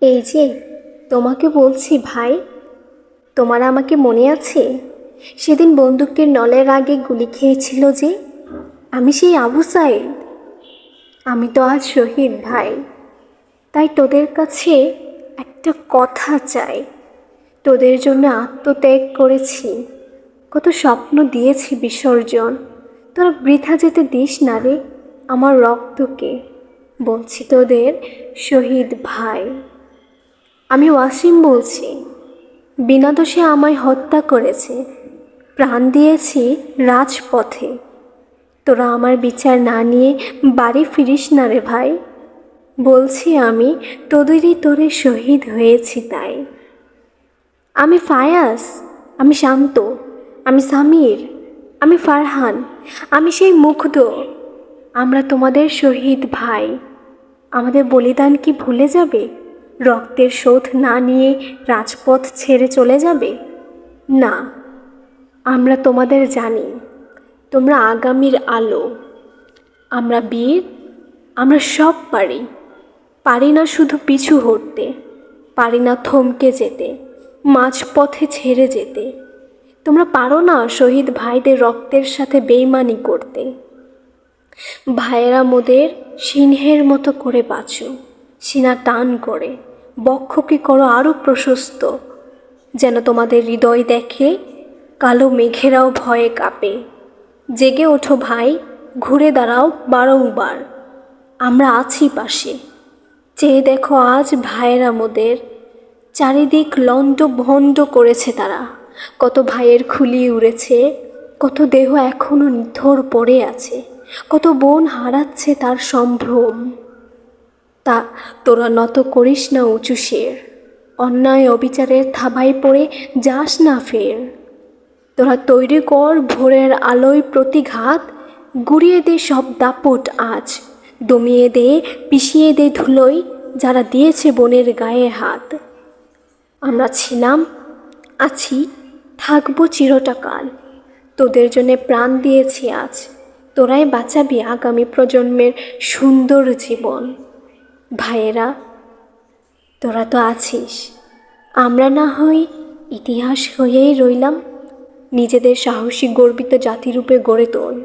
এই যে, তোমাকে বলছি ভাই, তোমার আমাকে মনে আছে? সেদিন বন্দুকের নলের আগে গুলি খেয়েছিল যে, আমি সেই আবু সাইদ আমি তো আজ শহীদ ভাই। তাই তোদের কাছে একটা কথা চাই। তোদের জন্য আত্মত্যাগ করেছি। কত স্বপ্ন দিয়েছি বিসর্জন। তোরা বৃথা যেতে দিস না রে আমার রক্তকে। বলছি তোদের শহীদ ভাই। আমি ওয়াসিম বলছি। বিনা দোষে আমায় হত্যা করেছে। প্রাণ দিয়েছি রাজপথে। তোরা আমার বিচার না নিয়ে বাড়ি ফিরিস না রে ভাই। বলছি আমি, তোদেরই তোরে শহীদ হয়েছি তাই। আমি ফায়াস আমি শান্ত, আমি সামির, আমি ফারহান, আমি সেই মুগ্ধ। আমরা তোমাদের শহীদ ভাই। আমাদের বলিদান কি ভুলে যাবে? রক্তের শোধ না নিয়ে রাজপথ ছেড়ে চলে যাবে? না, আমরা তোমাদের জানি। তোমরা আগামীর আলো। আমরা বীর, আমরা সব পারি। পারি না শুধু পিছু হটতে, পারি না থমকে যেতে, মাঝপথে ছেড়ে যেতে। তোমরা পারো না শহীদ ভাইদের রক্তের সাথে বেইমানি করতে। ভাইয়েরা মোদের সিংহের মতো করে বাঁচো, সিনা টান করে। বক্ষকে করো আরও প্রশস্ত, যেন তোমাদের হৃদয় দেখে কালো মেঘেরাও ভয়ে কাঁপে। জেগে ওঠো ভাই, ঘুরে দাঁড়াও বারংবার, আমরা আছি পাশে। চেয়ে দেখো আজ ভাইয়েরা মোদের, চারিদিক লণ্ড ভণ্ড করেছে তারা। কত ভাইয়ের খুলি উড়েছে, কত দেহ এখনও নিথর পড়ে আছে, কত বোন হারাচ্ছে তার সম্ভ্রম। তা তোরা নত করিস না, উঁচু শের। অন্যায় অবিচারের থাবায় পড়ে যাস না ফের। তোরা তৈরি কর ভোরের আলোয় প্রতিঘাত, গুড়িয়ে দে সব দাপট আজ। দমিয়ে দে, পিষিয়ে দে ধুলোয় যারা দিয়েছে বনের গায়ে হাত। আমরা ছিলাম, আছি, থাকব চিরটাকাল। তোদের জন্য প্রাণ দিয়েছি আজ। তোরাই বাঁচাবি আগামী প্রজন্মের সুন্দর জীবন। ভাইয়েরা, তোরা তো আছিস। আমরা না হই ইতিহাস হয়েই রইলাম, নিজেদের সাহসী গর্বিত জাতিরূপে গড়ে তোল।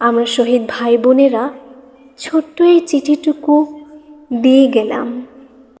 আমরা শহীদ ভাই বোনেরা ছোট্ট এই চিঠিটুকু দিয়ে গেলাম।